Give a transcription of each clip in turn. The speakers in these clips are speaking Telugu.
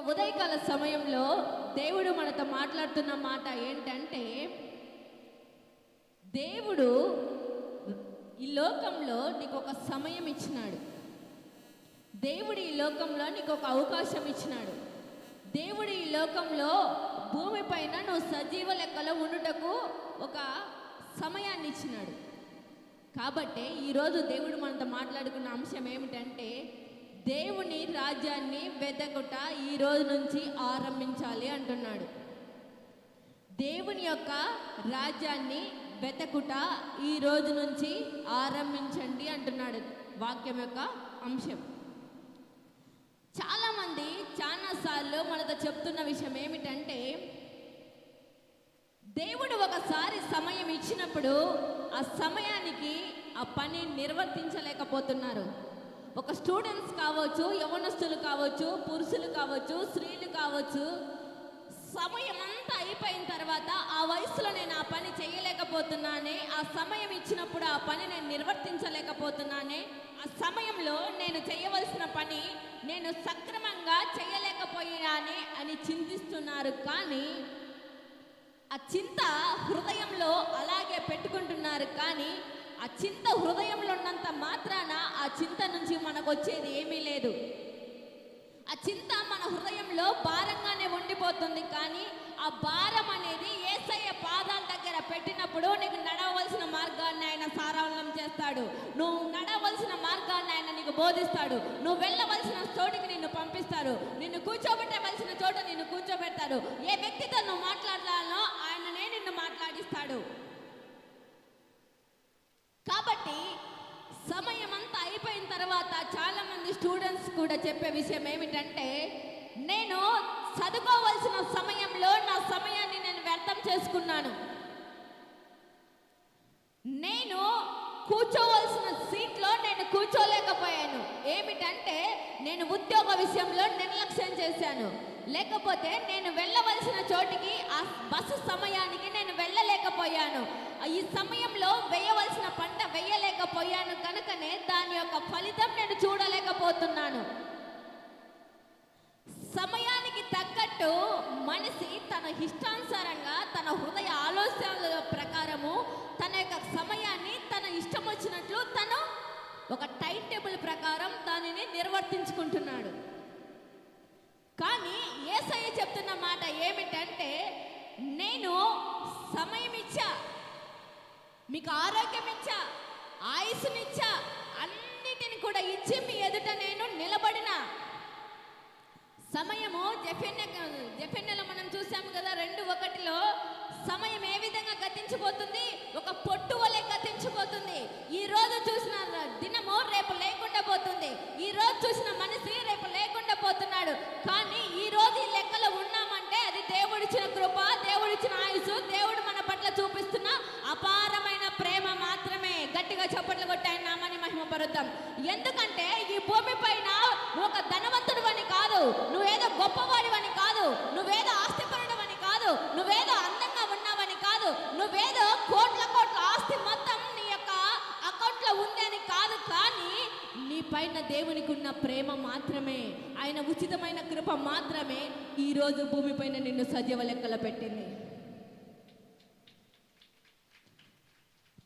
ఉదయకాల సమయంలో దేవుడు మనతో మాట్లాడుతున్న మాట ఏంటంటే దేవుడు ఈ లోకంలో నీకు ఒక సమయం ఇచ్చినాడు. దేవుడు ఈ లోకంలో నీకు ఒక అవకాశం ఇచ్చినాడు. దేవుడు ఈ లోకంలో భూమి పైన నువ్వు సజీవ లెక్కలో ఉండుటకు ఒక సమయాన్ని ఇచ్చినాడు. కాబట్టి ఈరోజు దేవుడు మనతో మాట్లాడుకున్న అంశం ఏమిటంటే దేవుని రాజ్యాన్ని వెతకుట ఈ రోజు నుంచి ఆరంభించాలి అంటున్నాడు. దేవుని యొక్క రాజ్యాన్ని వెతకుట ఈ రోజు నుంచి ఆరంభించండి అంటున్నాడు వాక్యం యొక్క అంశం. చాలామంది చాలాసార్లు మనతో చెప్తున్న విషయం ఏమిటంటే దేవుడు ఒకసారి సమయం ఇచ్చినప్పుడు ఆ సమయానికి ఆ పని నిర్వర్తించలేకపోతున్నారు. ఒక స్టూడెంట్స్ కావచ్చు యవనస్తులు కావచ్చు పురుషులు కావచ్చు స్త్రీలు కావచ్చు సమయం అంతా అయిపోయిన తర్వాత ఆ వయసులో నేను ఆ పని చేయలేకపోతున్నానే ఆ సమయం ఇచ్చినప్పుడు ఆ పని నేను నిర్వర్తించలేకపోతున్నానే ఆ సమయంలో నేను చేయవలసిన పని నేను సక్రమంగా చేయలేకపోయానే అని చింతిస్తున్నారు. కానీ ఆ చింత హృదయంలో అలాగే పెట్టుకుంటున్నారు. కానీ ఆ చింత హృదయంలో ఉన్నంత మాత్రాన ఆ చింత నుంచి మనకు వచ్చేది ఏమీ లేదు. ఆ చింత మన హృదయంలో భారంగానే ఉండిపోతుంది కానీ ఆ భారం అనేది ఏసయ్య పాదాల దగ్గర పెట్టినప్పుడు నీకు నడవలసిన మార్గాన్ని ఆయన సారావలం చేస్తాడు. నువ్వు నడవలసిన మార్గాన్ని ఆయన నీకు బోధిస్తాడు. నువ్వు వెళ్ళవలసిన చోటికి నిన్ను పంపిస్తారు. నిన్ను కూర్చోబెట్టవలసిన చోట నిన్ను కూర్చోబెడతాడు ఏ వ్యక్తితో నువ్వు మాట్లాడాలో ఆయననే నిన్ను మాట్లాడిస్తాడు కాబట్టి సమయం అంతా అయిపోయిన తర్వాత చాలా మంది కూడా చెప్పే విషయం ఏమిటంటే నేను చదువుకోవలసిన సమయంలో నా సమయాన్ని నేను వ్యర్థం చేసుకున్నాను. నేను కూర్చోవలసిన సీట్లో నేను కూర్చోలేకపోయాను. ఏమిటంటే నేను ఉద్యోగ విషయంలో నిర్లక్ష్యం చేశాను. లేకపోతే నేను వెళ్ళవలసిన చోటికి ఆ బస్సు సమయానికి నేను వెళ్ళలేకపోయాను. ఈ సమయంలో వేయవలసిన పంట వేయలేకపోయాను కనుకనే దాని యొక్క ఫలితం నేను చూడలేకపోతున్నాను. సమయానికి తగ్గట్టు మనిషి తన ఇష్టానుసారంగా తన హృదయ ఆలోచనల ప్రకారము తన యొక్క సమయాన్ని తన ఇష్టం వచ్చినట్లు తను ఒక టైం టేబుల్ ప్రకారం దానిని నిర్వర్తించుకుంటున్నాడు. కానీ ఏసయ్య చెప్తున్న మాట ఏమిటంటే నేను సమయం ఇచ్చా మీకు ఆరోగ్యం ఇచ్చా ఆయుస్సునిచ్చా అన్నిటిని కూడా ఇచ్చి మీ ఎదుట నేను నిలబడిన. సమయము జఫెన్య జఫెన్యలో మనం చూసాము కదా రెండు ఒకటిలో సమయం ఏ విధంగా గతించిపోతుంది? ఒక పొట్టు వలె గతించిపోతుంది. ఈ రోజు చూసిన దినము రేపు లేకుండా పోతుంది. ఈ రోజు చూసిన మనిషి రేపు లేకుండా పోతున్నాడు కానీ ఈ రోజు ఈ లెక్కలో ఉన్నామంటే అది దేవుడిచ్చిన కృప దేవుడిచ్చిన ఆయుసు దేవుడు మన పట్ల చూపిస్తున్న అపారమైన ప్రేమ మాత్రమే. గట్టిగా చప్పట్లు కొట్టాయని నామాన్ని మహిమపరుద్దాం. ఎందుకంటే ఈ భూమి పైన ఒక ధనవంతుడు అని కాదు నువ్వేదో గొప్పవాడివని కాదు నువ్వేదో ఆస్తిపరుడవని కాదు నువ్వేదో అందంగా ఉన్నావని కాదు నువ్వేదో కోట్ల కోట్ల ఆస్తి మొత్తం నీ యొక్క అకౌంట్లో ఉంది అని కాదు కానీ నీ పైన దేవునికి ఉన్న ప్రేమ మాత్రమే ఆయన ఉచితమైన కృప మాత్రమే ఈరోజు భూమిపైన నిన్ను సజీవ లెక్కలు పెట్టింది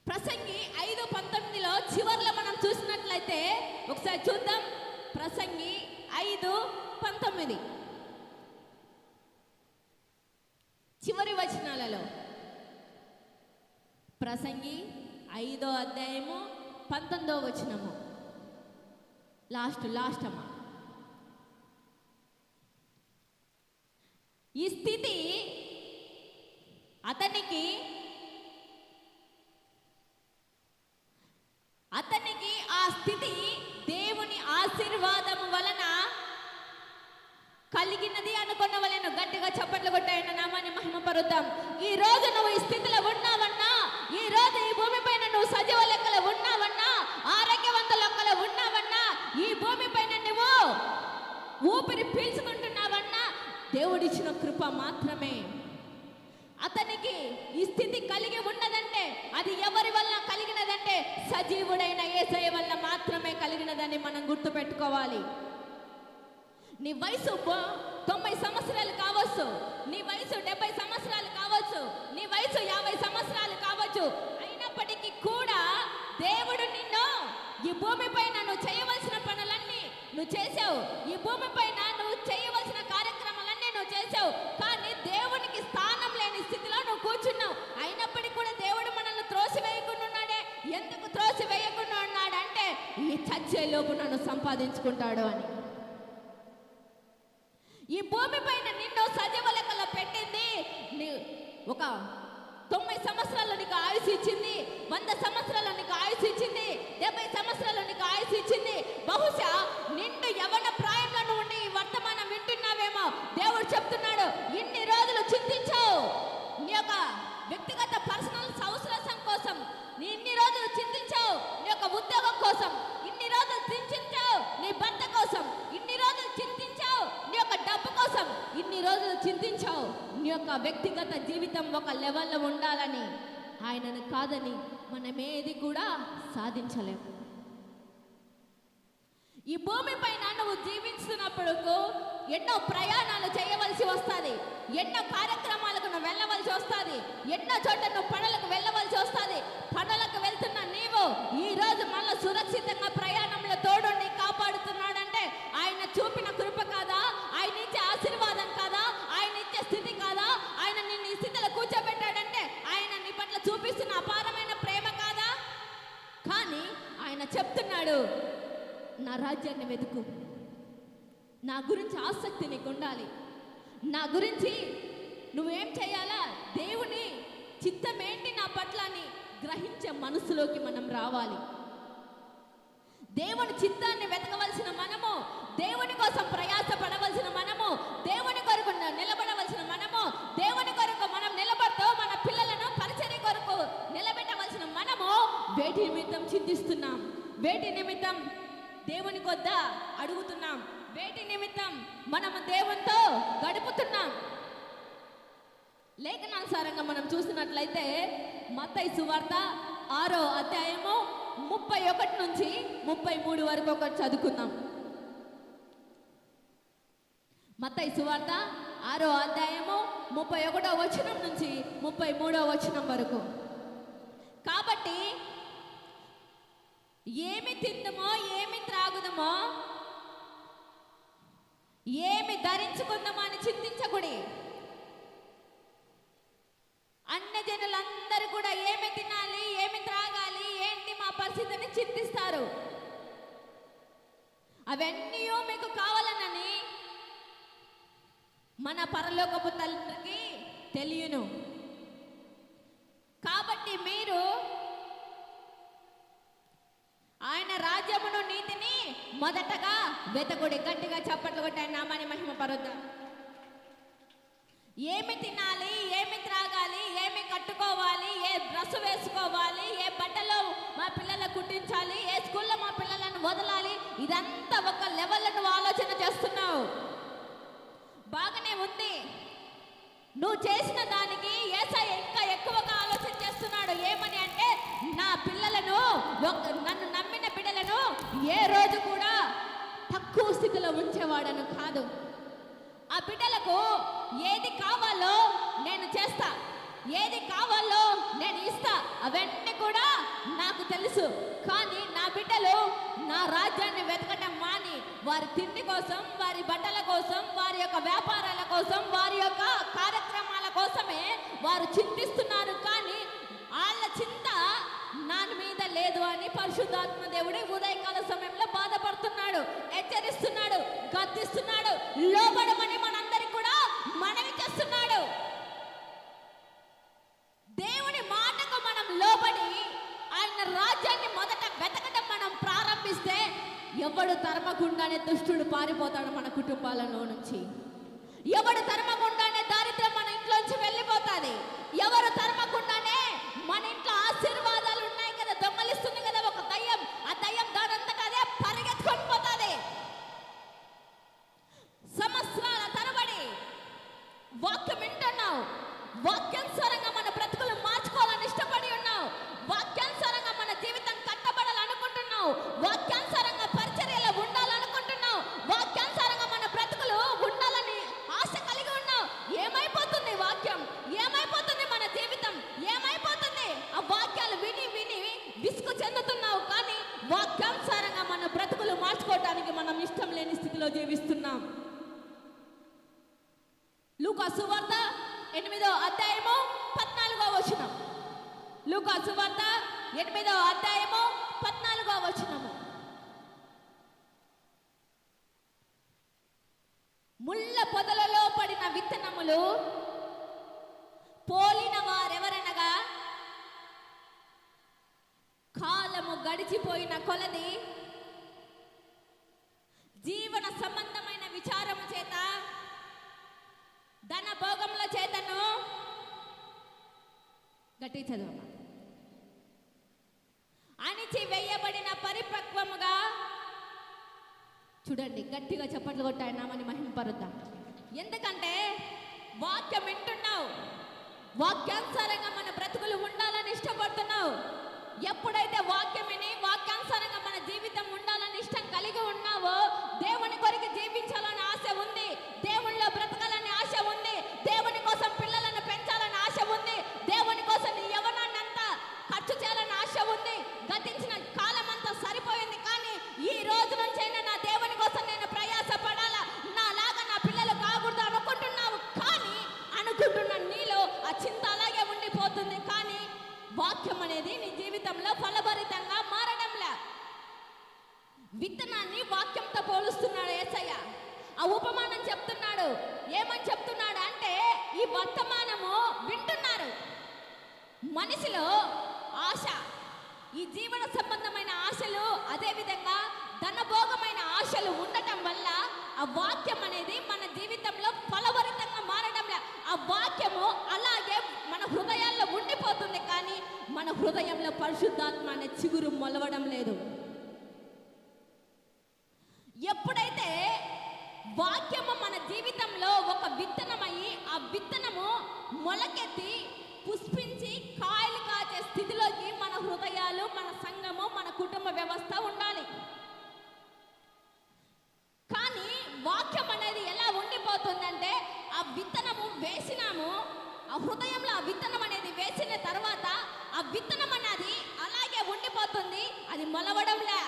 ప్రసంగి ఐదు పంతొమ్మిదిలో చివర్లో మనం చూసినట్లయితే ఒకసారి చూద్దాం ప్రసంగి ఐదు పంతొమ్మిది చివరి వచనాలలో ప్రసంగి ఐదో అధ్యాయము పంతొమ్మిదో వచనము లాస్ట్ లాస్ట్ అమ్మ. ఈ స్థితి అతనికి అతనికి ఆ స్థితి దేవుని ఆశీర్వాదం వలన కలిగినది అనుకున్న వలన గట్టిగా చప్పట్లు కొట్టాయన్న నామాన్ని మహిమపరుద్దాం. ఈ రోజు నువ్వు ఈ స్థితిలో ఉన్నావన్నా ఈ రోజు ఈ భూమి పైన నువ్వు సజీవ లెక్కలు ఉన్నావన్నా ఆరోగ్యవంత లెక్కలో ఉన్నావన్నా ఈ భూమి పైన నువ్వు ఊపిరి పీల్చుకుంటున్నావన్నా దేవుడిచ్చిన కృప మాత్రమే. అతనికి ఈ స్థితి కలిగి ఉన్నదంటే అది ఎవరి వల్ల కలిగినదంటే సజీవుడైన ఏసయ వల్ల మాత్రమే కలిగినదని మనం గుర్తుపెట్టుకోవాలి. నీ వయసు తొంభై సంవత్సరాలు కావచ్చు. నీ వయసు డెబ్బై సంవత్సరాలు కావచ్చు. నీ వయసు యాభై సంవత్సరాలు కావచ్చు. అయినప్పటికీ కూడా దేవుడు నిన్ను ఈ భూమిపై నువ్వు చేయవలసిన పనులన్నీ నువ్వు చేసావు. ఈ భూమిపై నువ్వు చేయవలసిన కార్యక్రమం చేసావు కానీ దేవునికి స్థానం లేని స్థితిలో నువ్వు కూర్చున్నావు. అయినప్పటికీ కూడా దేవుడు మనల్ని త్రోసివేయకుండా ఉన్నాడే. ఎందుకు త్రోసివేయకుండా ఉన్నాడంటే ఈ చచ్చే లోపు నన్ను సంపాదించుకుంటాడు అని. ఈ భూమి పైన నిన్ను సజీవ లెక్కలో పెట్టింది ఒక తొంభై సంవత్సరాలు నీకు ఆయుష్ ఇచ్చింది వంద సంవత్సరాలు నీకు ఆయుష్ ఇచ్చింది డెబ్బై సంవత్సరాలు నీకు ఆయుష్ ఇచ్చింది బహుశా నిండు యవన ప్రాయంలో నువ్వు ఉండి ఈ వర్తమానం వింటున్నావేమో దేవుడు చెప్తున్నాడు ఇన్ని రోజులు చింతించావు నీ యొక్క వ్యక్తిగత పర్సనల్ అవసరం కోసం నీ ఇన్ని రోజులు చింతించావు నీ యొక్క ఉద్యోగం కోసం. ఇన్ని రోజులు చింతించావు నీ భర్త కోసం. ఇన్ని రోజులు చింతించావు నీ యొక్క డబ్బు కోసం. ఇన్ని రోజులు చింతించావు నీ యొక్క వ్యక్తిగత జీవితం ఒక లెవెల్లో ఉండాలని. ఆయనను కాదని మనం ఏది కూడా సాధించలేము. ఈ భూమి పైన నువ్వు జీవిస్తున్నప్పుడు ఎన్నో ప్రయాణాలు చేయవలసి వస్తుంది. ఎన్నో కార్యక్రమాలకు నువ్వు వెళ్ళవలసి వస్తుంది. ఎన్నో చోట్ల నువ్వు పనులకు వెళ్ళవలసి వస్తుంది. పనులకు వెళ్తున్న నీవు ఈ రోజు మళ్ళీ సురక్షితంగా ప్రయాణంలో తోడుండి కాపాడుతున్నాడంటే ఆయన చూపిన కృప కాదా? ఆయన ఇచ్చే ఆశీర్వాదం కాదా? ఆయన ఇచ్చే స్థితి కాదా? ఆయన నిన్ను ఈ స్థితిలో కూర్చోబెట్టాడంటే ఆయన నీ పట్ల చూపిస్తున్న అపారమైన ప్రేమ కాదా? కానీ ఆయన చెప్తున్నాడు నా రాజ్యాన్ని వెతుకు. నా గురించి ఆసక్తి నీకు ఉండాలి నా గురించి నువ్వేం చేయాలా? దేవుని చిత్తం ఏంటి నా పట్ల అని గ్రహించే మనసులోకి మనం రావాలి. దేవుని చిత్తాన్ని వెతకవలసిన మనము దేవుని కోసం ప్రయాస పడవలసిన మనము దేవుని కొరకు నిలబడవలసిన మనము దేవుని కొరకు మనం నిలబడుతూ మన పిల్లలను పరిచర్య కొరకు నిలబెట్టవలసిన మనము వేటి నిమిత్తం చింతిస్తున్నాం. వేటి నిమిత్తం దేవుని కొద్ద అడుగుతున్నాం. వేటి నిమిత్తం మనము దేవునితో గడుపుతున్నాం. లేఖనానుసారంగా మనం చూసినట్లయితే మత్తయి సువార్త ఆరో అధ్యాయము ముప్పై ఒకటి నుంచి ముప్పై మూడు వరకు ఒకటి చదువుకుందాం. మత్తయి సువార్త ఆరో అధ్యాయము ముప్పై ఒకటో వచనం నుంచి ముప్పై మూడో వచనం వరకు. కాబట్టి ఏమి తిందమో ఏమి త్రాగుదమో ఏమి ధరించుకుందామో అని చింతించకూడి. అన్య జనులందరూ కూడా ఏమి తినాలి ఏమి త్రాగాలి ఏంటి మా పరిస్థితిని చింతిస్తారు. అవన్నీ మీకు కావాలనని మన పరలోకపు తల్లికి తెలియను. కాబట్టి మీరు మొదటగా వెతకుడి గట్టిగా చప్పట్లు కొట్టాయి నామాని మహిమ పరుద్దాం. ఏమి తినాలి ఏమి త్రాగాలి ఏమి కట్టుకోవాలి ఏ డ్రెస్ వేసుకోవాలి ఏ బట్టలు మా పిల్లలకు కుట్టించాలి ఏ స్కూల్లో మా పిల్లలను వదలాలి ఇదంతా ఒక లెవెల్లో నువ్వు ఆలోచన చేస్తున్నావు. బాగానే ఉంది. నువ్వు చేసిన దానికి ఏసై ఇంకా ఎక్కువగా ఆలోచన చేస్తున్నాడు. ఏమని అంటే నా పిల్లలను నన్ను నమ్మిన బిడ్డలను ఏ రోజు కూడా తక్కువ స్థితిలో ఉంచేవాడను కాదు. ఆ బిడ్డలకు ఏది కావాలో నేను చేస్తా. ఏది కావాలో నేను ఇస్తా. అవన్నీ కూడా నాకు తెలుసు. కానీ నా బిడ్డలు నా రాజ్యాన్ని వెతకటం మాని వారి తిండి కోసం వారి బట్టల కోసం వారి యొక్క వ్యాపారాల కోసం వారి యొక్క కార్యక్రమాల కోసమే వారు చింతిస్తున్నారు. కానీ వాళ్ళ చింత నా మీద లేదు అని పరిశుద్ధాత్మ దేవుడే ఉదయకాల సమయంలో బాధపడుతున్నాడు హెచ్చరిస్తున్నాడు గద్దిస్తున్నాడు లోబడమని మనందరికి కూడా మనవి చేస్తున్నాడు. దేవుని మాటకు మనం లోబడి ఆయన రాజ్యాన్ని మొదట వెతకడం మనం ప్రారంభిస్తే ఎవడు తరమకుండానే దుష్టుడు పారిపోతాడు మన కుటుంబాలలో నుంచి. ఎవడు తరమకుండానే దారిద్ర్యం మన ఇంట్లోంచి వెళ్ళిపోతుంది. ఎవరు తరమకుండానే మన ఇంట్లో ఆశీర్వాదాలు ఉన్నాయి కదా దొంగలిస్తుంది కదా ఒక దయ్యం ఆ దయ్యం దానంతటా అదే పరిగెత్తుకొని పోతుంది సంవత్సరాల తరబడి వాక్యం వింటున్నావు వాక్యానుసారంగా మన బ్రతుకులు మార్చుకోవాలని ఇష్టపడి ఉన్నావు వాక్యానుసారంగా మన జీవితం కట్టబడాలనుకుంటున్నావు వాక్యానుసారంగా పరిచర్యలో ఉండాలనుకుంటున్నావు వాక్యానుసారంగా మన బ్రతుకులు ఉండాలని లూకా సువార్త ఎనిమిదో అధ్యాయము పద్నాలుగో వచనం లూకా సువార్త ఎనిమిదో అధ్యాయము పద్నాలుగో వచనము ముళ్ళ పొదలలో పడిన విత్తనములు పోలిన వారెవరనగా కాలము కొలది. జీవన సంబంధమైన విచారము చేత ధన భోగముల చేతను గట్టి చదువు అణిచి వేయబడిన పరిపక్వముగా చూడండి గట్టిగా చప్పట్లు కొట్టాయి నామని మహిమపరుద్దాం. ఎందుకంటే వాక్యం వింటున్నావు. వాక్యానుసారంగా మన బ్రతుకులు ఉండాలని ఇష్టపడుతున్నావు. ఎప్పుడైతే వాక్యం విని వాక్యానుసారంగా మన జీవితం ఉండాలని ఇష్టం కలిగి ఉన్నావో దేవుని కొరకు జీవించాలని ఆశ ఉంది దేవునిలో బ్రతకాలని ఆశ ఉంది దేవుని కోసం పిల్లలను పెంచాలని ఆశ ఉంది దేవుని కోసం నీ యవనాన్నంతా ఖర్చు చేయాలని ఆశ ఉంది గతించిన కాలం అంతా సరిపోయింది కానీ ఈ రోజు నుంచైనా నా దేవుని కోసం నేను ప్రయాస పడాలా నాలాగా నా పిల్లలు కాకూడదు అనుకుంటున్నావు కానీ అనుకుంటున్న నీలో ఆ చింత అలాగే ఉండిపోతుంది కానీ వాక్యం అనేది నీ జీవితంలో ఫలభరితంగా మారడంలే విత్తనాన్ని వాక్యంతో పోలుస్తున్నాడు ఏసయ్య ఆ ఉపమానం చెప్తున్నాడు ఏమని చెప్తున్నాడు అంటే ఈ వర్తమానము వింటున్నారు మనిషిలో ఆశ ఈ జీవన సంబంధమైన ఆశలు అదేవిధంగా ధనభోగమైన ఆశలు ఉండటం వల్ల ఆ వాక్యం అనేది మన జీవితంలో ఫలవరితంగా మారడంలో ఆ వాక్యము అలాగే మన హృదయాల్లో ఉండిపోతుంది కానీ మన హృదయంలో పరిశుద్ధాత్మ అనే చిగురు మొలవడం లేదు ఎప్పుడైతే వాక్యము మన జీవితంలో ఒక విత్తనమయ్యి ఆ విత్తనము మొలకెత్తి పుష్పించి కాయలు కాచే స్థితిలోకి మన హృదయాలు మన సంఘము మన కుటుంబ వ్యవస్థ ఉండాలి. కానీ వాక్యం అనేది ఎలా ఉండిపోతుందంటే ఆ విత్తనము వేసినాము ఆ హృదయంలో ఆ విత్తనం అనేది వేసిన తర్వాత ఆ విత్తనం అనేది అలాగే ఉండిపోతుంది అది మొలవడంలే.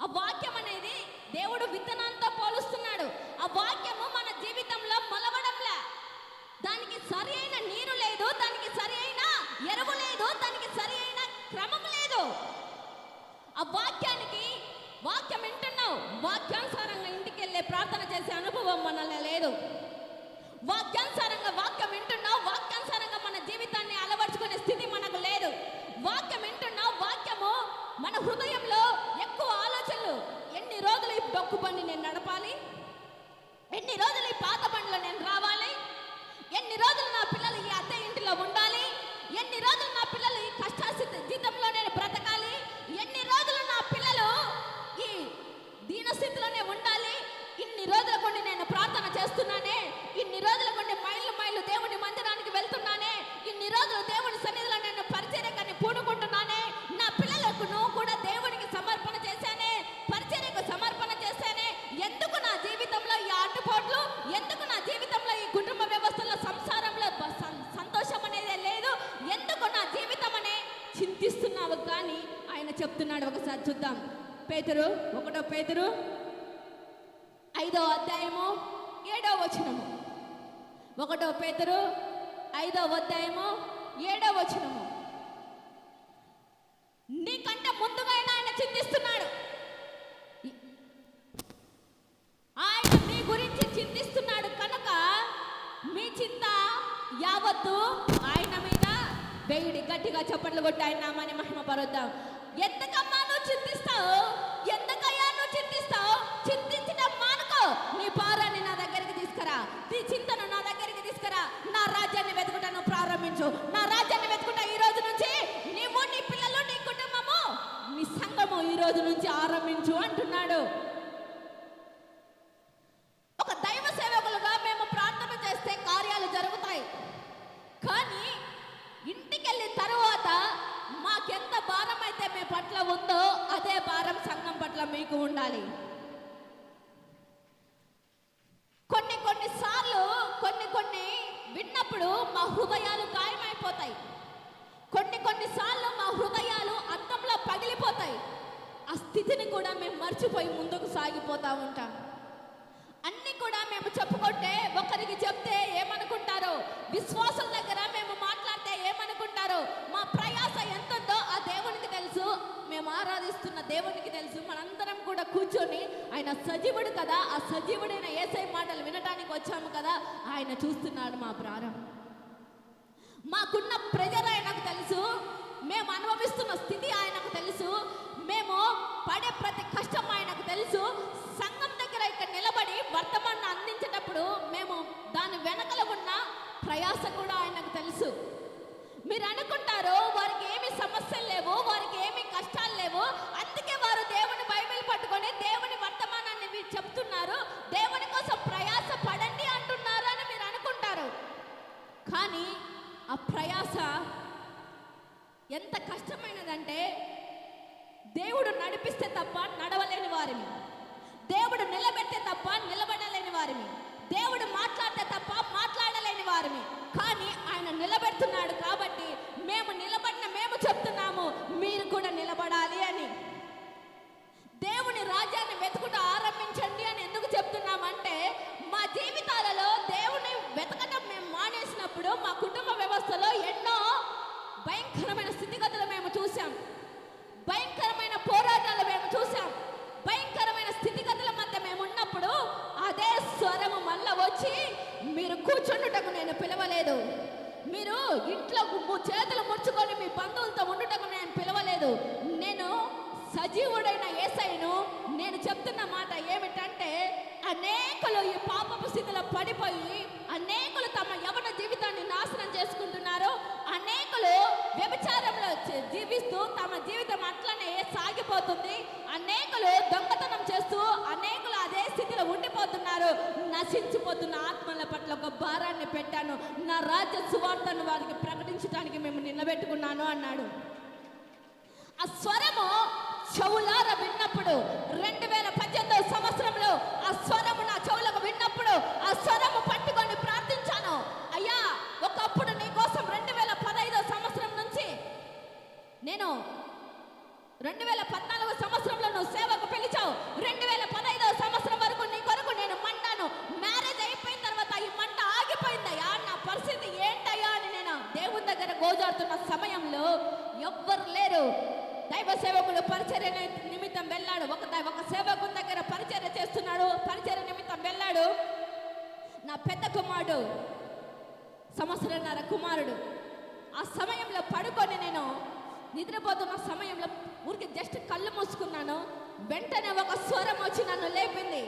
ఆ వాక్యం అనేది దేవుడు విత్తనంతో పోలుస్తున్నాడు. ఆ వాక్యం మన జీవితంలో మొలవడంలే దానికి సరి అయిన నీరు లేదు దానికి సరి అయిన ఎరువు లేదు దానికి సరి అయిన క్రమం లేదు. ఆ వాక్యానికి వాక్యం వింటున్నావు. వాక్యానుసారంగా ఇంటికి వెళ్ళే ప్రార్థన చేసే అనుభవం మనల్ని లేదు. వాక్యానుసారంగా వాక్యం వింటున్నావు. వాక్యానుసారంగా మన జీవితాన్ని అలవర్చుకునే స్థితి మనకు లేదు. వాక్యం వింటున్నావు. వాక్యము మన హృదయంలో ఎక్కువ ఆలోచనలు. ఎన్ని రోజులు ఈ డొక్కు బండి నేను నడపాలి? ఎన్ని రోజులు ఈ పాత బండిలో నేను రావాలి? ఎన్ని రోజులు నా ఎన్ని రోజులు నా పిల్లలు ఈ కష్టాస్థితి జీతంలో నేను బ్రతకాలి? ఎన్ని రోజులు నా పిల్లలు ఈ దీనస్థితిలోనే ఉండాలి? ఇన్ని రోజుల కొన్ని నేను ప్రార్థన చేస్తున్నానే ఇన్ని రోజుల కొండి మైళ్ళు మైళ్ళు దేవుని మందిరానికి వెళ్తున్నానే ఇన్ని రోజులు దేవుని సన్నిధిలో నేను పరిచర్యకని పూనుకుంటున్నానే నా పిల్లలకు నువ్వు కూడా దేవునికి సమర్పణ చేశానే పరిచర్యకు సమర్పణ చేశానే ఎందుకు నా జీవితంలో ఈ ఆటుపోట్లు ఎందుకు నా జీవితంలో ఈ కుటుంబ వ్యవస్థలో సంసారంలో బ- సం- సంతోషం అనేది లేదు ఎందుకు నా జీవితం అనే చింతిస్తున్నావు కానీ ఆయన చెప్తున్నాడు ఒకసారి చూద్దాం. పేతురు ఒకటో పేతురు. ఐదో అధ్యాయము ఏడో వచనము. ఒకటో పేతురు ఐదో అధ్యాయము ఏడో వచనము. నీకంటే ముందుగా ఆయన చింతిస్తున్నాడు. ఆయన మీ గురించి చింతిస్తున్నాడు కనుక మీ చింత యావత్తు ఆయన మీద వేయుడి. గట్టిగా చప్పట్లు కొట్టి ఆయన నామాన్ని మహిమ పరుద్దాం ఎంతకమ్మా నువ్వు చింత não. మీకు ఉండాలి కొన్ని కొన్ని సార్లు కొన్ని కొన్ని విన్నప్పుడు మా హృదయాలు గాయమైపోతాయి కొన్ని కొన్ని సార్లు మా హృదయాలు అద్దంలో పగిలిపోతాయి ఆ స్థితిని కూడా మేము మర్చిపోయి ముందుకు సాగిపోతా ఉంటాం అన్ని కూడా మేము చెప్పుకో సజీవుడైన ఏసై మాటలు వినటానికి వచ్చాము కదా ఆయన చూస్తున్నాడు మా ప్రారంభం మాకున్న ప్రెజర్ ఆయనకు తెలుసు మేము అనుభవిస్తున్న స్థితి ఆయనకు తెలుసు మేము పడే ప్రతి కష్టం ఆయనకు తెలుసు సంఘం దగ్గర ఇక్కడ నిలబడి వర్తమానం అందించేటప్పుడు మేము దాని వెనకల ఉన్న ప్రయాస కూడా ఆయనకు తెలుసు. మీరు అనుకుంటారు వారికి ఏమి సమస్యలు లేవు వారికి ఏమి కష్టాలు లేవు అందుకే వారు దేవుని బైబిల్ పట్టుకొని దేవుని వర్తమానాన్ని మీరు చెప్తున్నారు. దేవుని కోసం ప్రయాస పడండి అంటున్నారు అని మీరు అనుకుంటారు. కానీ ఆ ప్రయాస ఎంత కష్టమైనదంటే దేవుడు నడిపిస్తే తప్ప నడవలేని వారిని. దేవుడు నిలబెడితే తప్ప నిలబడలేని వారిని. దేవుడు మాట్లాడితే తప్ప మాట్లాడలేని వారిని. కానీ ఆయన నిలబెడుతున్నాడు కాబట్టి మేము నిలబడిన మేము చెప్తున్నాము మీరు కూడా నిలబడాలి అని. దేవుని రాజ్యాన్ని వెతుకుట ఆరంభించండి అని ఎందుకు చెప్తున్నామంటే మా జీవితాలలో దేవుని వెతకటం మేము మానేసినప్పుడు మా కుటుంబ వ్యవస్థలో ఎన్నో భయంకరమైన స్థితిగతులు మేము చూసాం భయంకరమైన పోరాటాలు మేము చూసాం భయంకరమైన స్థితిగతుల మధ్య మేము ఉన్నప్పుడు అదే స్వరము మళ్ళా వచ్చి మీరు కూర్చుండుటకు నేను పిలవలేదు మీరు ఇంట్లో ము- చేతులు ముడుచుకొని మీ బంధువులతో ఉండటం నేను పిలవలేదు. నేను సజీవుడైన ఏసైను. నేను చెప్తున్న మాట ఏమిటంటే అనేకులు ఈ పాపపు స్థితిలో పడిపోయి అనేకులు తమ యవన జీవితాన్ని నాశనం చేసుకుంటున్నారు. అనేకులు వ్యభిచారంలో జీవిస్తూ తమ జీవితం అట్లనే సాగిపోతుంది. అనేకులు దొంగతనం చేస్తూ అనేకులు అదే స్థితిలో ఉండిపోతున్నారు. నశించిపోతున్న ఆత్మల పట్ల ఒక పెట్టాను. నా రాజ్య సువార్తను వారికి ప్రకటించడానికి మేము నిలబెట్టుకున్నాను అన్నాడు. ఆ స్వరము చెవులార విన్నప్పుడు రెండు వేల పద్దెనిమిదవ సంవత్సరంలో ఆ స్వరము నా చెవులకు విన్నప్పుడు ఆ స్వరము పట్టుకొని ప్రార్థించాను అయ్యా ఒకప్పుడు నీ కోసం రెండు వేల పదహైదవ సంవత్సరం నుంచి నేను రెండు వేల పద్నాలుగు సంవత్సరంలో నువ్వు సేవకు పిలిచావు రెండు వేల పదహైదవ సంవత్సరం వరకు నీ కొరకు నేను మంటాను మ్యారేజ్ అయిపోయిన తర్వాత ఈ మంట ఆగిపోయిందయ్యా నా పరిస్థితి ఏంటయ్యా అని నేను దేవుని దగ్గర గోజాడుతున్న సమయంలో ఎవ్వరు లేరు దైవ సేవకుడు పరిచర్య ని- నిమిత్తం వెళ్ళాడు ఒక దై- ఒక సేవకుని దగ్గర పరిచర్య చేస్తున్నాడు పరిచర్య నిమిత్తం వెళ్ళాడు నా పెద్ద కుమారుడు సంవత్సరన్నర కుమారుడు ఆ సమయంలో పడుకొని నేను నిద్రపోతున్న సమయంలో ఊరికి జస్ట్ కళ్ళు మూసుకున్నాను వెంటనే ఒక స్వరం వచ్చి నన్ను లేపింది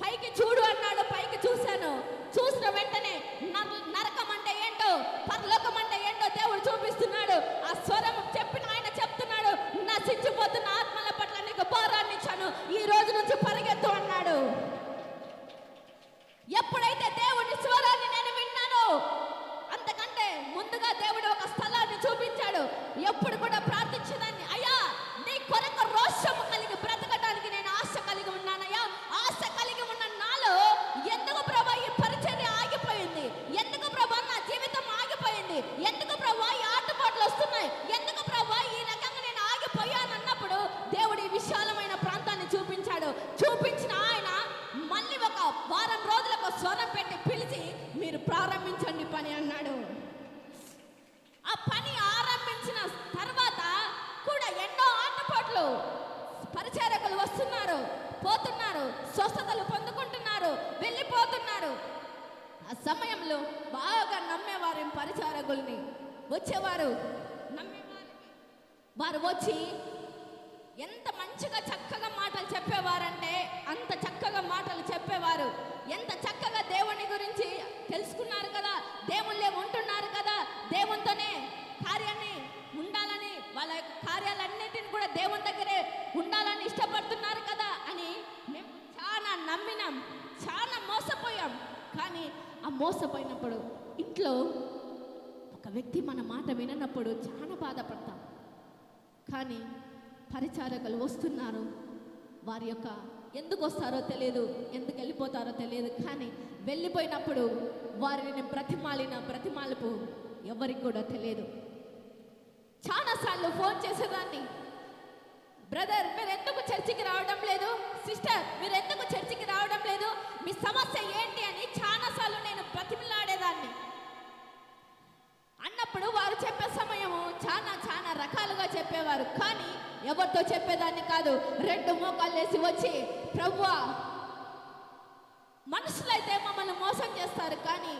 పైకి చూడు అన్నాడు పైకి చూశాను చూసిన వెంటనే నర- నరకం అంటే ఏంటో పరలోకం అంటే ఏంటో దేవుడు చూపిస్తున్నాడు ఆ స్వరం చెప్పిన ఆయన చెప్తున్నాడు నశించిపోతున్న ఆత్మల పట్ల నీకు భారాన్ని ఇచ్చాను ఈ రోజు నుంచి పరిగెత్తు అన్నాడు ఎప్పుడైతే దేవుని స్వరాన్ని నేను విన్నాను అంతకంటే ముందుగా దేవుడు ఒక స్థలాన్ని చూపించాడు ఎప్పుడు కూడా ప్రార్థించేదాన్ని అయ్యా నీ కొరకు రోషము కలిగి బ్రతకడానికి నేను ఆశ కలిగి ఉన్నానయ్యా ఆశ కలిగి ఉన్న నాలో ఎందుకు ప్రభా ఈ పరిచర్య ఆగిపోయింది ఎందుకు ప్రభా నా జీవితం ఆగిపోయింది ఎందుకు ప్రభా ఈ ఆటుపాట్లు వస్తున్నాయి ఎందుకు ప్రభా ఈ రకంగా నేను ఆగిపోయాను అన్నప్పుడు దేవుడు ఈ విశాలమైన ప్రాంతాన్ని చూపించాడు చూపించిన ఆయన మళ్ళీ ఒక వారం రోజులకు స్వరం పెట్టి పిలిచి మీరు ప్రారంభించండి పని అన్నాడు ఆ పని ఆరంభించిన తర్వాత కూడా ఎన్నో ఆటపాట్లు పరిచారకులు వస్తున్నారు పోతున్నారు స్వస్థతలు పొందుకుంటున్నారు వెళ్ళిపోతున్నారు ఆ సమయంలో బాగా నమ్మేవారు పరిచారకుల్ని వచ్చేవారు. వారు వచ్చి ఎంత మంచిగా చక్కగా మాటలు చెప్పేవారంటే అంత చక్కగా మాటలు చెప్పేవారు. ఎంత చక్కగా దేవుని గురించి తెలుసుకున్నారు కదా దేవుళ్ళే ఉంటున్నారు కదా దేవునితోనే కార్యాన్ని ఉండాలని వాళ్ళ యొక్క కార్యాలన్నిటిని కూడా దేవుని దగ్గరే ఉండాలని ఇష్టపడుతున్నారు కదా అని మేము చాలా నమ్మినాం చాలా మోసపోయాం. కానీ ఆ మోసపోయినప్పుడు ఇంట్లో ఒక వ్యక్తి మన మాట విననప్పుడు చాలా బాధపడతాం. కానీ పరిచారకులు వస్తున్నారు. వారి యొక్క ఎందుకు వస్తారో తెలియదు ఎందుకు వెళ్ళిపోతారో తెలియదు కానీ వెళ్ళిపోయినప్పుడు వారిని బ్రతిమాలిన బ్రతిమాలుపు ఎవరికి కూడా తెలియదు చాలాసార్లు ఫోన్ చేసేదాన్ని. బ్రదర్ మీరు ఎందుకు చర్చికి రావడం లేదు? సిస్టర్ మీరు ఎందుకు చర్చికి రావడం లేదు మీ సమస్య ఏంటి అని చాలాసార్లు నేను బ్రతిమలాడేదాన్ని అన్నప్పుడు వారు చెప్పే సమయము చాలా చాలా రకాలుగా చెప్పేవారు కానీ ఎవరితో చెప్పేదాన్ని కాదు రెండు మోకాళ్ళు వేసి వచ్చి ప్రవ్వా మనుషులైతే మమ్మల్ని మోసం చేస్తారు కానీ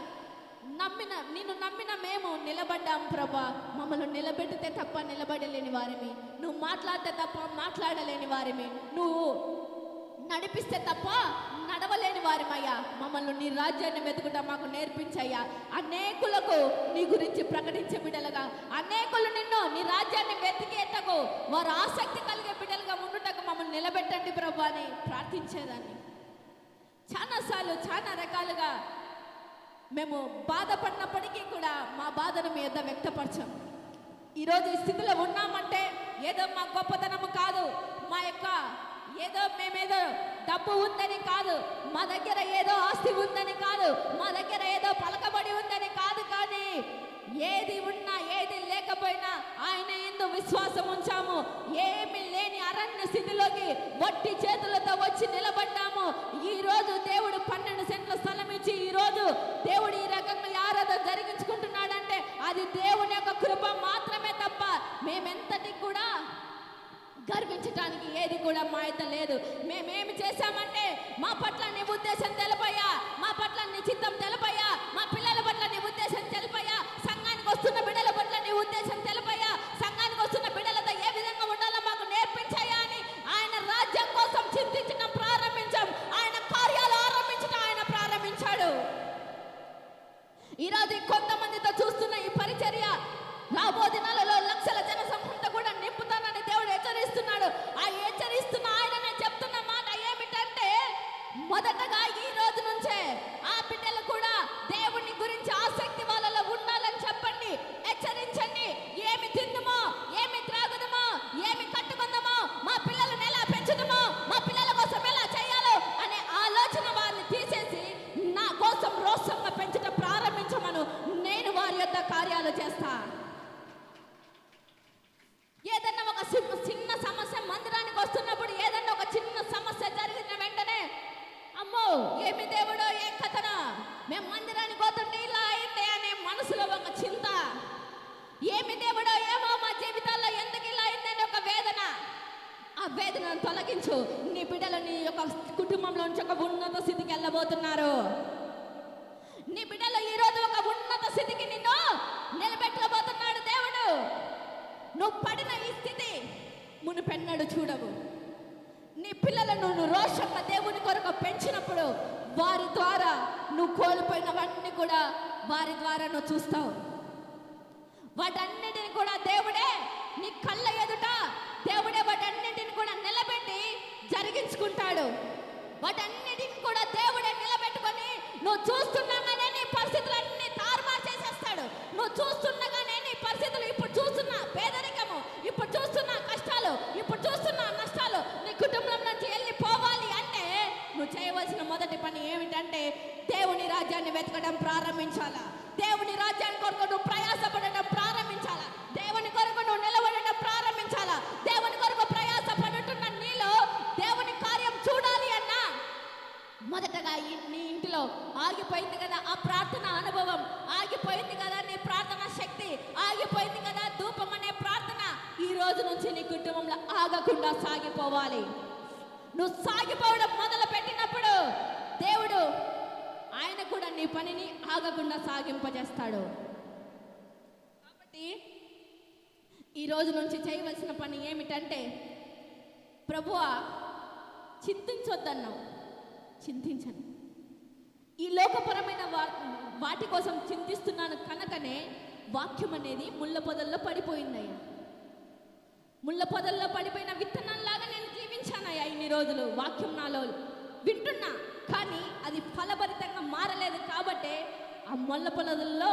నమ్మిన నిన్ను నమ్మిన మేము నిలబడ్డాం ప్రభా. మమ్మల్ని నిలబెడితే తప్ప నిలబడలేని వారిమి. నువ్వు మాట్లాడితే తప్ప మాట్లాడలేని వారిమి. నువ్వు నడిపిస్తే తప్ప నడవలేని వారిమయ్యా. మమ్మల్ని నీ రాజ్యాన్ని వెతుకుట మాకు నేర్పించయ్యా. అనేకులకు నీ గురించి ప్రకటించే బిడ్డలుగా అనేకులు నిన్ను నీ రాజ్యాన్ని వెతికేటకు వారు ఆసక్తి కలిగే బిడ్డలుగా ఉండుటకు మమ్మల్ని నిలబెట్టండి ప్రభా అని ప్రార్థించేదాన్ని. చాలాసార్లు చాలా రకాలుగా మేము బాధపడినప్పటికీ కూడా మా బాధను మీ యొద్ద వ్యక్తపరచాం. ఈరోజు ఈ స్థితిలో ఉన్నామంటే ఏదో మా గొప్పతనము కాదు. మా యొక్క ఏదో మేమేదో డబ్బు ఉందని కాదు. మా దగ్గర ఏదో ఆస్తి ఉందని కాదు. మా దగ్గర ఏదో పలకబడి ఉందని కాదు కానీ ఏది ఉన్నా ఏది లేకపోయినా ఆయన ఎందు విశ్వాసం ఉంచాము. ఏమి లేని అరణ్య స్థితిలోకి వట్టి చేతులతో వచ్చి నిలబడ్డాము. ఈ రోజు దేవుడు పన్నెండు సెంట్ల స్థలం ఇచ్చి ఈ రోజు దేవుడు ఈ రకంగా ఆరాధన జరిగించుకుంటున్నాడంటే అది దేవుని యొక్క కృప మాత్రమే తప్ప మేమెంతటి కూడా గర్వించడానికి ఏది కూడా మా లేదు. మేమేమి చేశామంటే మా పట్ల నీ ఉద్దేశం తెలపయ్యా మా పట్ల నీ చిత్తం తెలపయ్యా మా పిల్లలు పట్ల నీ ఉద్దేశం తెలుపయ్యా సంఘానికి వస్తున్న బిడ్డల పట్ల నీ ఉద్దేశం తెలుపయ్యా సంఘానికి వస్తున్న బిడ్డలతో ఏ విధంగా ఉండాలో మాకు నేర్పించాయా అని ఆయన రాజ్యం కోసం చింతించడం ప్రారంభించాం ఆయన కార్యాలు ఆరంభించడం ఆయన ప్రారంభించాడు ఈరోజు కొంతమందితో చూస్తున్న ఈ పరిచర్య రాబో దినాలలో లక్షల జన సమూహంతో కూడా నింపుతానని దేవుడు హెచ్చరిస్తున్నాడు ఆ హెచ్చరిస్తున్న ఆయననే చెప్తున్న మాట ఏమిటంటే మొదటగా ఈ రోజు నుంచే ఆ బిడ్డలు కూడా దేవుని గురించి ఆసక్తి వాళ్ళలో ఉండాలని చెప్పండి హెచ్చరించండి ఏమి తిందుమో ఏమి త్రాగుదమో ఏమి కట్టుకుందామో మా పిల్లలను ఎలా పెంచుదమో మా పిల్లల కోసం ఎలా చేయాలో అనే ఆలోచన వారిని తీసేసి నా కోసం రోషంగా పెంచడం ప్రారంభించమను నేను వారి యొక్క కార్యాలు చేస్తా ఏదన్నా ఒక చిన్న చిన్న సమస్య మందిరానికి వస్తున్నప్పుడు ఏదన్నా ఒక చిన్న సమస్య జరిగిన వెంటనే అమ్మో ఏమి దేవుడో ఏ కథనా మేము మందిరానికి పోతుంటే ఇలా అయింది అనే మనసులో ఒక చింత ఏమి దేవుడో ఏమో మా జీవితాల్లో ఎందుకు ఇలా అయిందని ఒక వేదన ఆ వేదనను తొలగించు నీ బిడ్డలు కుటుంబంలో ఒక ఉన్నత స్థితికి వెళ్ళబోతున్నారు. నీ బిడ్డలు ఈ రోజు ఒక ఉన్నత స్థితికి నిన్ను నిలబెట్టబోతున్నాడు దేవుడు. నువ్వు పడిన ఈ స్థితి మునుపెన్నడు చూడవు. నీ పిల్లలను నువ్వు రోషంగా దేవుని కొరకు పెంచినప్పుడు వారి ద్వారా నువ్వు కోల్పోయినవన్నీ కూడా వారి ద్వారా నువ్వు చూస్తావు. వాటన్నిటిని కూడా దేవుడే నీ కళ్ళ ఎదుట దేవుడే వాటన్నిటిని కూడా నిలబెట్టి జరిగించుకుంటాడు వాటన్నిటిని కూడా దేవుడే నిలబెట్టుకొని నువ్వు చూస్తున్నాగానే నీ పరిస్థితులన్నీ తారుమారు చేసేస్తాడు. నువ్వు చూస్తుండగానే నీ పరిస్థితులు ఇప్పుడు చూస్తున్న పేదరికము ఇప్పుడు చూస్తున్న కష్టాలు ఇప్పుడు చూస్తున్న నష్టాలు. నీ కుటుంబం నుంచి వెళ్ళిపోవాలి అంటే నువ్వు చేయవలసిన మొదటి పని ఏమిటంటే దేవుని రాజ్యాన్ని వెతకడం ప్రారంభించాలా? దేవుని రాజ్యాన్ని కొరకు నువ్వు ప్రయాసపడడం ప్రారంభించాలా దేవుని కొరకు నువ్వు నిలబడడం ప్రారంభించాలా దేవుని కొరకు ప్రయాసపడుతున్న నీలో దేవుని కార్యం చూడాలి అన్నా మొదటగా ఈ- నీ ఇంటిలో ఆగిపోయింది కదా ఆ ప్రార్థన అనుభవం ఆగిపోయింది కదా నీ ప్రార్థన శక్తి ఆగిపోయింది కదా ధూపం అనే ప్రార్థన. ఈ రోజు నుంచి నీ కుటుంబంలో ఆగకుండా సాగిపోవాలి. నువ్వు సాగిపోవడం మొదలు పెట్టినప్పుడు దేవుడు ఆయన కూడా నీ పనిని ఆగకుండా సాగింపజేస్తాడు. కాబట్టి ఈ రోజు నుంచి చేయవలసిన పని ఏమిటంటే ప్రభువా చింతించొద్దన్నావు. చింతించను. ఈ లోకపరమైన వా వాటి కోసం చింతిస్తున్నాను కనుకనే వాక్యం అనేది ముళ్ళ పొదల్లో పడిపోయిందయ్యా. ముళ్ళ పొదల్లో పడిపోయిన విత్తనంలాగా నేను జీవించానయ్యా ఇన్ని రోజులు వాక్యం నాలో వింటున్నా. కానీ అది ఫలభరితంగా మారలేదు కాబట్టే ఆ ముళ్ళ పొదల్లో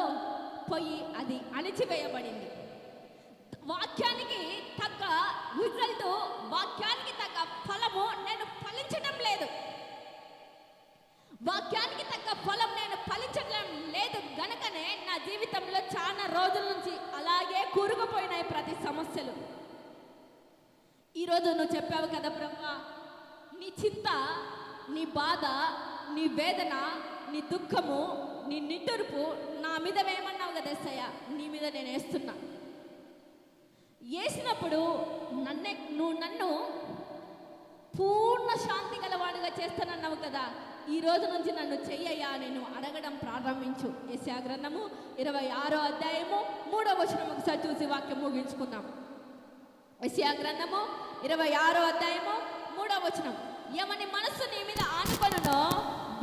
పోయి అది అణిచివేయబడింది. వాక్యానికి తగ్గ రిజల్ట్ వాక్యానికి తగ్గ ఫలము నేను ఫలించడం లేదు. వాక్యానికి తగ్గ ఫలం నేను ఫలించడం లేదు. గనకనే నా జీవితంలో చాలా రోజుల నుంచి అలాగే కూరుకుపోయినాయి ప్రతి సమస్యలు. ఈరోజు నువ్వు చెప్పావు కదా బ్రహ్మ నీ చింత నీ బాధ నీ వేదన నీ దుఃఖము నీ నిట్టూర్పు నా మీద వేయమన్నావు కదా ఎస్సయ్య నీ మీద నేను వేస్తున్నా. వేసినప్పుడు నన్నే నువ్వు నన్ను పూర్ణ చేస్తానన్నావు కదా. ఈ రోజు నుంచి నన్ను చెయ్యయ్యా నేను అడగడం ప్రారంభించు. యెషయా గ్రంథము ఇరవై ఆరో అధ్యాయము మూడో వచనం ఒకసారి చూసి వాక్యం ముగించుకుందాం. యెషయా గ్రంథము ఇరవై ఆరో అధ్యాయము మూడో వచనం. ఏమని మనస్సు నీ మీద ఆనుకొనో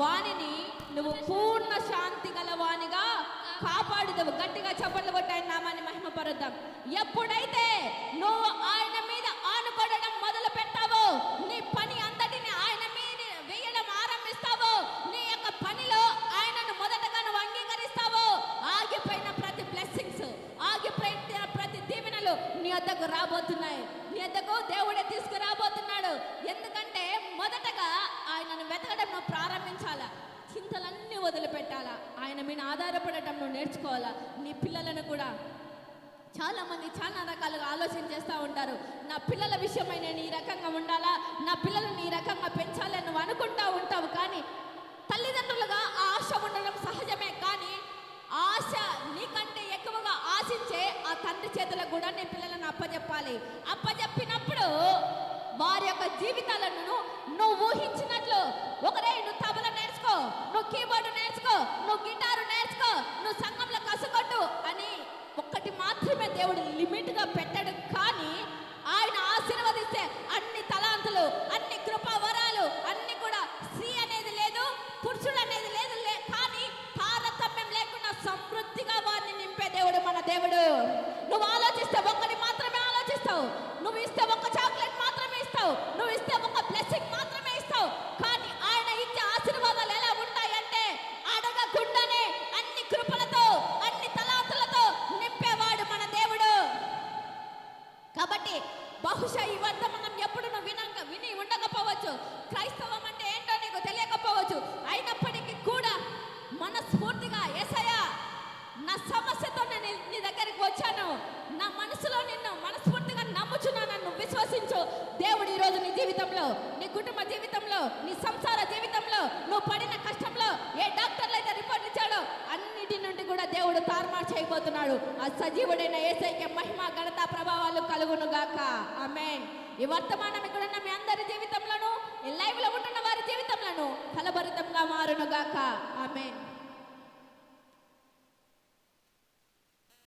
వానిని నువ్వు పూర్ణ శాంతి గల వాణిగా కాపాడుదవు. గట్టిగా చప్పట్లు కొట్టాయి ఆయన నామాన్ని మహిమపరుద్దాం. ఎప్పుడైతే నువ్వు ఆయన మీద ఆనుకోవడం మొదలు పెట్టావో నీ పని అంతటిని ఆయన మీద వేయడం ఆరంభిస్తావో నీ యొక్క పనిలో ఆయనను మొదటగా నువ్వు అంగీకరిస్తావో ఆగిపోయిన ప్రతి బ్లెస్సింగ్స్ ఆగిపోయిన ప్రతి దీవెనలు నీ వద్దకు రాబోతున్నాయి నీ వద్దకు దేవుడే తీసుకురాబోతున్నాడు ఎందుకంటే మొదటగా ఆయనను వెతకడం నువ్వు ప్రారంభించాలా? చింతలన్నీ వదిలిపెట్టాలా? ఆయన మీద ఆధారపడటం నువ్వు నేర్చుకోవాలా? నీ పిల్లలను కూడా. చాలామంది చాలా రకాలుగా ఆలోచన చేస్తూ ఉంటారు. నా పిల్లల విషయమై నేను ఈ రకంగా ఉండాలా? నా పిల్లలను ఈ రకంగా పెంచాలని నువ్వు అనుకుంటా ఉంటావు కానీ తల్లిదండ్రులుగా ఆ ఆశ ఉండడం సహజమే కానీ ఆశ నీకంటే ఎక్కువగా ఆశించే ఆ తండ్రి చేతులకు కూడా నీ పిల్లలను అప్పచెప్పాలి అప్పచెప్పినప్పుడు వారి యొక్క జీవితాలను నువ్వు ఊహించినట్లు. ఒకరే నువ్వు తబల నేర్చుకో నువ్వు కీబోర్డు నేర్చుకో నువ్వు గిటారు నేర్చుకో నువ్వు సంఘంలో కసుకొట్టు అని ఒక్కటి మాత్రమే దేవుడు లిమిట్గా పెట్టాడు. కానీ ఆయన ఆశీర్వదిస్తే అన్ని తలాంతులు అన్ని కృపావరాలు అన్ని కూడా స్త్రీ అనేది లేదు పురుషుడు అనేది లేదు కానీ తారతమ్యం లేకుండా సమృద్ధిగా వారిని నింపే దేవుడు మన దేవుడు. నువ్వు ఆలోచిస్తే ఒక్కటి మాత్రమే ఆలోచిస్తావు. నువ్వు ఇస్తే ఒక్క చాక్లెట్ మాత్రమే ఇస్తావు నువ్వు ఇస్తే ఒక బ్లెస్సింగ్